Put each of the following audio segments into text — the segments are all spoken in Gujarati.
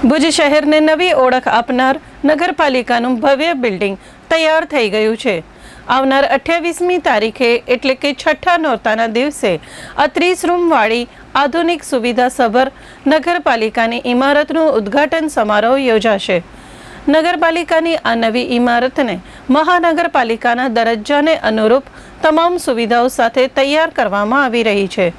ભુજ શહેરને નવી ઓળખ આપનાર નગરપાલિકાનું ભવ્ય બિલ્ડિંગ તૈયાર થઈ ગયું છે. આવનાર અઠ્યાવીસમી તારીખે એટલે કે છઠ્ઠા નોરતાના દિવસે આ ત્રીસ રૂમવાળી આધુનિક સુવિધાસભર નગરપાલિકાની ઇમારતનું ઉદ્ઘાટન સમારોહ યોજાશે. નગરપાલિકાની આ નવી ઇમારતને મહાનગરપાલિકાના દરજ્જાને અનુરૂપ તમામ સુવિધાઓ સાથે તૈયાર કરવામાં આવી રહી છે.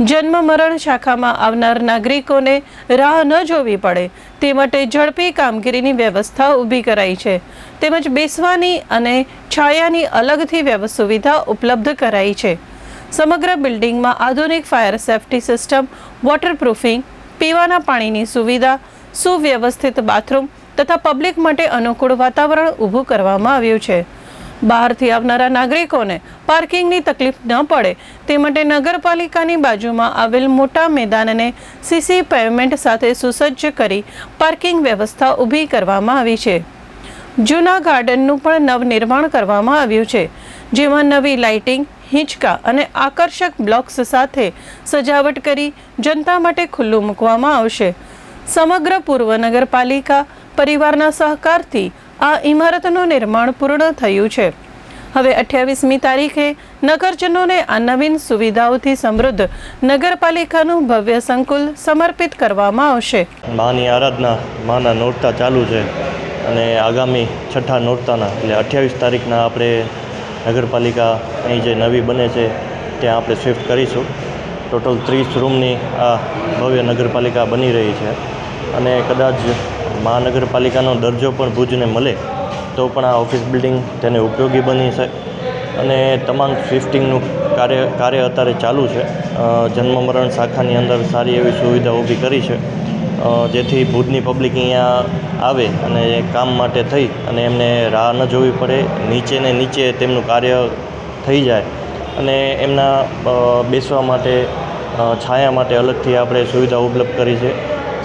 જન્મ મરણ શાખામાં આવનાર નાગરિકોને રાહ ન જોવી પડે. તે માટે ઝડપી કામગીરીની વ્યવસ્થા ઊભી કરાઈ છે. તેમજ બેસવાની અને છાયાની અલગથી વ્યવ સુવિધા ઉપલબ્ધ કરાઈ છે. સમગ્ર બિલ્ડિંગમાં આધુનિક ફાયર સેફટી સિસ્ટમ, વોટરપ્રૂફિંગ, પીવાના પાણીની સુવિધા, સુવ્યવસ્થિત બાથરૂમ તથા પબ્લિક માટે અનુકૂળ વાતાવરણ ઊભું કરવામાં આવ્યું છે. બહારથી આવનારા નાગરિકોને પાર્કિંગની તકલીફ ન પડે. તે માટે નગરપાલિકાની બાજુમાં આવેલ મોટા મેદાનને સીસી પેવમેન્ટ સાથે સુસજ્જ કરી પાર્કિંગ વ્યવસ્થા ઊભી કરવામાં આવી છે. જૂના ગાર્ડનનું પણ નવનિર્માણ કરવામાં આવ્યું છે, જેમાં નવી લાઇટિંગ, હિંચકા અને આકર્ષક બ્લોક્સ સાથે સજાવટ કરી જનતા માટે ખુલ્લું મૂકવામાં આવશે. સમગ્ર પૂર્વ નગરપાલિકા પરિવારના સહકારથી આ ઇમારતનું નિર્માણ પૂર્ણ થયું છે. હવે અઠ્યાવીસમી તારીખે નગરજનોને આ નવીન સુવિધાઓથી સમૃદ્ધ નગરપાલિકાનું ભવ્ય સંકુલ સમર્પિત કરવામાં આવશે. માની આરાધના માના નોરતા ચાલુ છે અને આગામી છઠ્ઠા નોરતાના, એટલે અઠ્યાવીસ તારીખના આપણે નગરપાલિકા અહીં જે નવી બને છે, ત્યાં આપણે શિફ્ટ કરીશું. ટોટલ ત્રીસ રૂમની આ ભવ્ય નગરપાલિકા બની રહી છે. અને કદાચ મહાનગરપાલિકાનો દરજ્જો પણ ભુજને મળે, તો પણ આ ઓફિસ બિલ્ડિંગ તેને ઉપયોગી બની છે અને તમામ શિફ્ટિંગનું કાર્ય કાર્ય અત્યારે ચાલુ છે. જન્મ મરણ શાખાની અંદર સારી એવી સુવિધા ઊભી કરી છે. જેથી ભુજની પબ્લિક અહીંયા આવે અને કામ માટે થઈ અને એમને રાહ ન જોવી પડે, નીચે ને નીચે તેમનું કાર્ય થઈ જાય. અને એમના બેસવા માટે છાયા માટે અલગથી આપણે સુવિધા ઉપલબ્ધ કરી છે.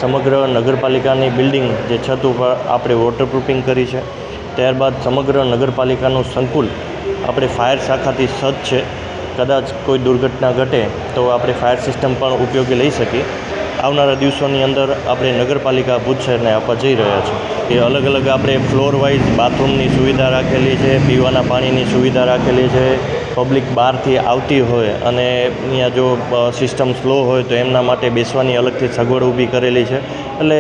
સમગ્ર નગરપાલિકાની બિલ્ડિંગ જે છત ઉપર આપણે વોટરપ્રૂફિંગ કરી છે. ત્યારબાદ સમગ્ર નગરપાલિકાનું સંકુલ આપણે ફાયર શાખાથી સજ્જ છે. કદાચ કોઈ દુર્ઘટના ઘટે તો આપણે ફાયર સિસ્ટમ પણ ઉપયોગી લઈ શકીએ. આવનારા દિવસોની અંદર આપણે નગરપાલિકા ભુજ શહેરને આપવા જઈ રહ્યા છીએ એ અલગ અલગ આપણે ફ્લોર વાઇઝ બાથરૂમની સુવિધા રાખેલી છે, પીવાના પાણીની સુવિધા રાખેલી છે પબ્લિક બહારથી આવતી હોય અને અહીંયા જો સિસ્ટમ સ્લો હોય તો એમના માટે બેસવાની અલગથી સગવડ ઊભી કરેલી છે. એટલે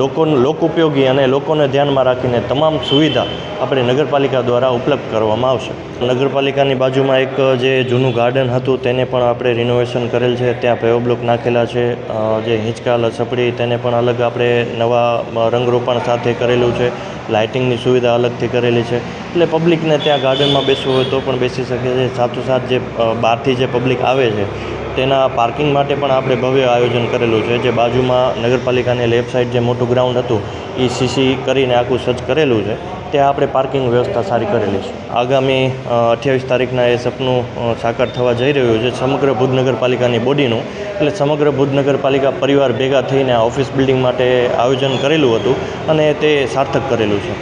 લોકો લોક ઉપયોગી અને લોકોને ધ્યાનમાં રાખીને તમામ સુવિધા આપણે નગરપાલિકા દ્વારા ઉપલબ્ધ કરવામાં આવશે. નગરપાલિકાની બાજુમાં એક જે જૂનું ગાર્ડન હતું તેને પણ આપણે રિનોવેશન કરેલ છે. ત્યાં પેવ બ્લોક નાખેલા છે. જે હિંચકા લસપડી તેને પણ અલગ આપણે નવા રંગરોપણ સાથે કરેલું છે. લાઇટિંગની સુવિધા અલગથી કરેલી છે. એટલે પબ્લિકને ત્યાં ગાર્ડનમાં બેસવું હોય તો પણ બેસી શકે. છે સાથોસાથ જે બહારથી જે પબ્લિક આવે છે, તેના પાર્કિંગ માટે પણ આપણે ભવ્ય આયોજન કરેલું છે. જે બાજુમાં નગરપાલિકાની લેફ્ટ સાઈડ જે મોટું ગ્રાઉન્ડ હતું એ સીસી કરીને આખું સજ્જ કરેલું છે. ત્યાં આપણે પાર્કિંગ વ્યવસ્થા સારી કરેલી છે. આગામી અઠ્યાવીસ તારીખના એ સપનું સાકાર થવા જઈ રહ્યું છે સમગ્ર ભુજ નગરપાલિકાની બોડીનું એટલે સમગ્ર ભુજ નગરપાલિકા પરિવાર ભેગા થઈને આ ઓફિસ બિલ્ડિંગ માટે આયોજન કરેલું હતું અને તે સાર્થક કરેલું છે.